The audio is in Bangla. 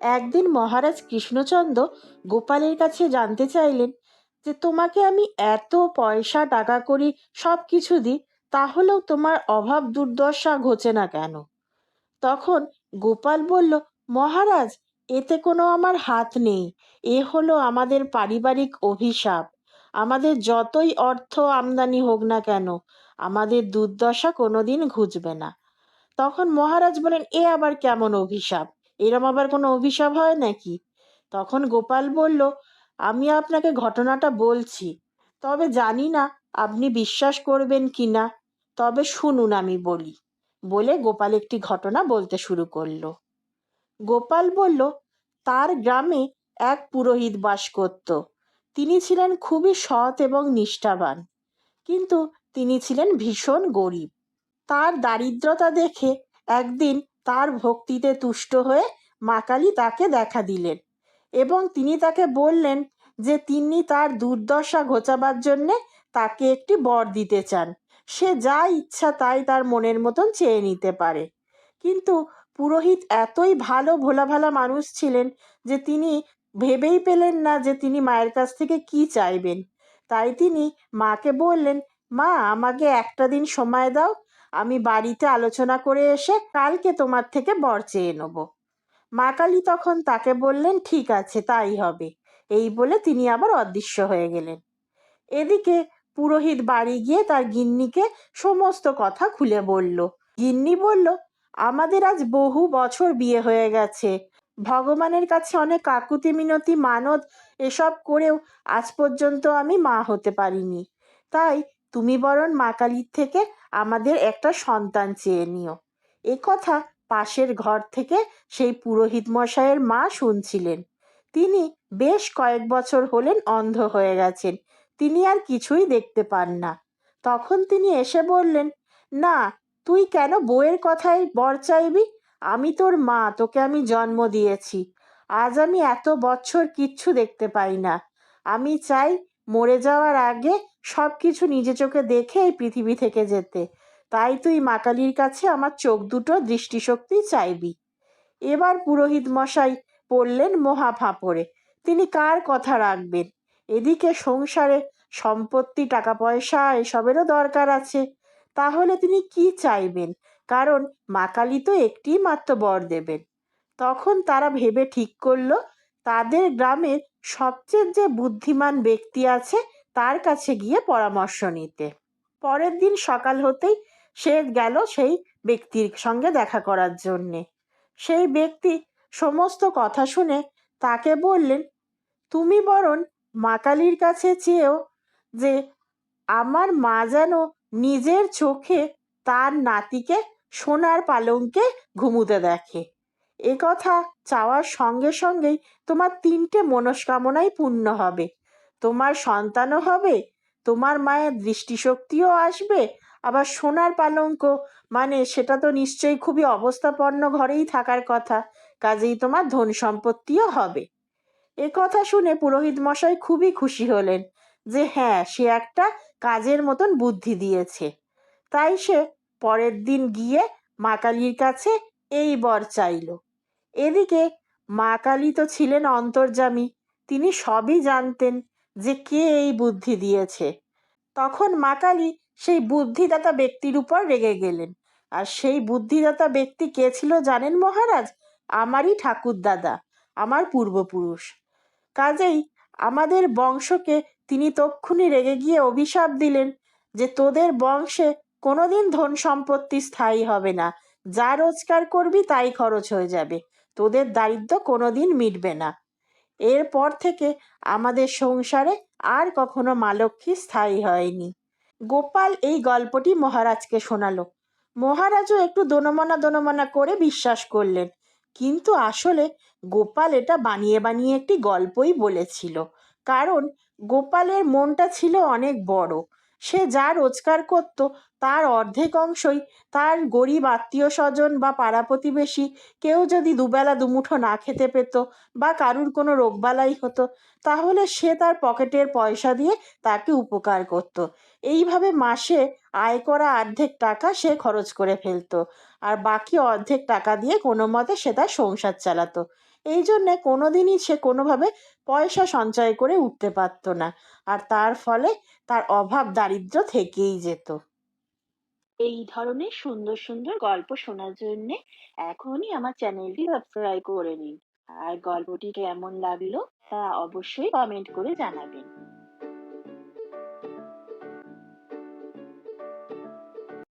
একদিন মহারাজ কৃষ্ণচন্দ্র গোপালের কাছে জানতে চাইলেন যে তোমাকে আমি এত পয়সা টাকা করি সব কিছু দিই, তাহলেও তোমার অভাব দুর্দশা ঘোচে না কেন? তখন গোপাল বলল, মহারাজ, এতে কোনো আমার হাত নেই। এ হলো আমাদের পারিবারিক অভিশাপ। আমাদের যতই অর্থ আমদানি হোক না কেন, আমাদের দুর্দশা কোনোদিন ঘুচবে না। তখন মহারাজ বলেন, এ আবার কেমন অভিশাপ? এরম আবার কোনো অভিশাপ হয় নাকি? তখন গোপাল বলল, আমি আপনাকে ঘটনাটা বলছি। তবে জানি না আপনি বিশ্বাস করবেন কি না। তবে শুনুন আমি বলি। বলে গোপাল একটি ঘটনা বলতে শুরু করল। গোপাল বলল, তার গ্রামে এক পুরোহিত বাস করত। তিনি ছিলেন খুবই সৎ এবং নিষ্ঠাবান, কিন্তু তিনি ছিলেন ভীষণ গরিব। তার দারিদ্রতা দেখে একদিন তার ভক্তিতে তুষ্ট হয়ে মা কালী তাকে দেখা দিলেন এবং তিনি তাকে বললেন যে তিনি তার দুর্দশা ঘোচাবার জন্যে তাকে একটি বর দিতে চান। সে যা ইচ্ছা তাই তার মনের মতন চেয়ে নিতে পারে। কিন্তু পুরোহিত এতই ভালো ভোলা ভালা মানুষ ছিলেন যে তিনি ভেবেই পেলেন না যে তিনি মায়ের কাছ থেকে কি চাইবেন। তাই তিনি মাকে বললেন, মা, আমাকে একটা দিন সময় দাও আমি বাড়িতে আলোচনা করে এসে কালকে তোমার থেকে বর চেয়ে নেব। মা কালী তখন তাকে বললেন, ঠিক আছে, তাই হবে। এই বলে তিনি আবার অদৃশ্য হয়ে গেলেন। এদিকে পুরোহিত বাড়ি গিয়ে তার গিন্নিকে সমস্ত কথা খুলে বলল। গিন্নি বলল, আমাদের আজ বহু বছর বিয়ে হয়ে গেছে। ভগবানের কাছে অনেক কাকুতি মিনতি, মানত, এসব করেও আজ পর্যন্ত আমি মা হতে পারিনি। তাই তুমি বরং মা কালীর থেকে আমাদের একটা সন্তান চেয়ে নিও। এ কথা পাশের ঘর থেকে সেই পুরোহিত মশাইয়ের মা শুনছিলেন। তিনি বেশ কয়েক বছর হলেন অন্ধ হয়ে গেছেন, তিনি আর কিছুই দেখতে পান না। তখন তিনি এসে বললেন, না, তুই কেন বউয়ের কথায় বর চাইবি? আমি তোর মা, তোকে আমি জন্ম দিয়েছি। আজ আমি এত বছর কিচ্ছু দেখতে পাই না। আমি চাই মরে যাওয়ার আগে সব কিছু নিজে চোখে দেখে এই পৃথিবী থেকে যেতে। তাই তুই মা কালীর কাছে আমার চোখ দুটো দৃষ্টিশক্তি চাইবি। এবার পুরোহিত মশাই পড়লেন মহা ফাঁপড়ে, তিনি কার কথা রাখবেন? এদিকে সংসারে সম্পত্তি টাকা পয়সা এসবেরও দরকার আছে। তাহলে তিনি কি চাইবেন? কারণ মা কালী তো একটিই মাত্র বর দেবেন। তখন তারা ভেবে ঠিক করল, তাদের গ্রামের সবচেয়ে যে বুদ্ধিমান ব্যক্তি আছে তার কাছে গিয়ে পরামর্শ নিতে। পরের দিন সকাল হতেই সে গেল সেই ব্যক্তির সঙ্গে দেখা করার জন্যে। সেই ব্যক্তি সমস্ত কথা শুনে তাকে বললেন, তুমি বরং মা কালীর কাছে চেয়েও যে আমার মা যেন নিজের চোখে তার নাতিকে সোনার পালঙ্কে ঘুমুতে দেখে। এ কথা চাওয়ার সঙ্গে সঙ্গেই তোমার তিনটে মনস্কামনাই পূর্ণ হবে। তোমার সন্তানও হবে, তোমার মায়ের দৃষ্টিশক্তিও আসবে, আবার সোনার পালঙ্ক মানে সেটা তো নিশ্চয়ই খুবই অবস্থাপন্ন ঘরেই থাকার কথা, কাজেই তোমার ধন সম্পত্তিও হবে। এ কথা শুনে পুরোহিত মশাই খুবই খুশি হলেন, যে হ্যাঁ সে একটা কাজের মতন বুদ্ধি দিয়েছে। তাই সে পরের দিন গিয়ে মা কালীর কাছে এই বর চাইল। এদিকে মা কালী তো ছিলেন অন্তর্যামী, তিনি সবই জানতেন যে কে এই বুদ্ধি দিয়েছে? তখন মা কালী সেই বুদ্ধিদাতা ব্যক্তির উপর রেগে গেলেন। আর সেই বুদ্ধিদাতা ব্যক্তি কে ছিল জানেন মহারাজ? আমারই ঠাকুর দাদা আমার পূর্বপুরুষ। কাজেই আমাদের বংশকে তিনি তক্ষুনি রেগে গিয়ে অভিশাপ দিলেন যে তোদের বংশে কোনোদিন ধন সম্পত্তি স্থায়ী হবে না। যা রোজগার করবি তাই খরচ হয়ে যাবে। তোদের দারিদ্র কোনোদিন মিটবে না। এরপর থেকে আমাদের সংসারে আর কখনো মা লক্ষ্মী স্থায়ী হয়নি। গোপাল এই গল্পটি মহারাজকে শোনালো। মহারাজও একটু দোনমনা দোনমনা করে বিশ্বাস করলেন। কিন্তু আসলে গোপাল এটা বানিয়ে বানিয়ে একটি গল্পই বলেছিল। কারণ গোপালের মনটা ছিল অনেক বড়। সে যা রোজগার করত তার অর্ধেক অংশই তার গরিব আত্মীয় স্বজন বা পাড়া প্রতিবেশী কেউ যদি দুবেলা দুমুঠো না খেতে পেত বা কারুর কোনো রোগবালাই হতো, তাহলে সে তার পকেটের পয়সা দিয়ে তাকে উপকার করত। এইভাবে মাসে আয় করা অর্ধেক টাকা সে খরচ করে ফেলতো আর বাকি অর্ধেক টাকা দিয়ে কোনো মতে সে তার সংসার চালাতো এই জন্যে কোনোদিনই সে কোনোভাবে পয়সা সঞ্চয় করে উঠতে পারতো না। আর তার ফলে তার অভাব দারিদ্র থেকেই যেত। এই ধরনের সুন্দর সুন্দর গল্প শোনার জন্য এখনই আমার চ্যানেলটি সাবস্ক্রাইব করে নিন। আর গল্পটি কেমন লাগল তা অবশ্যই কমেন্ট করে জানাবেন।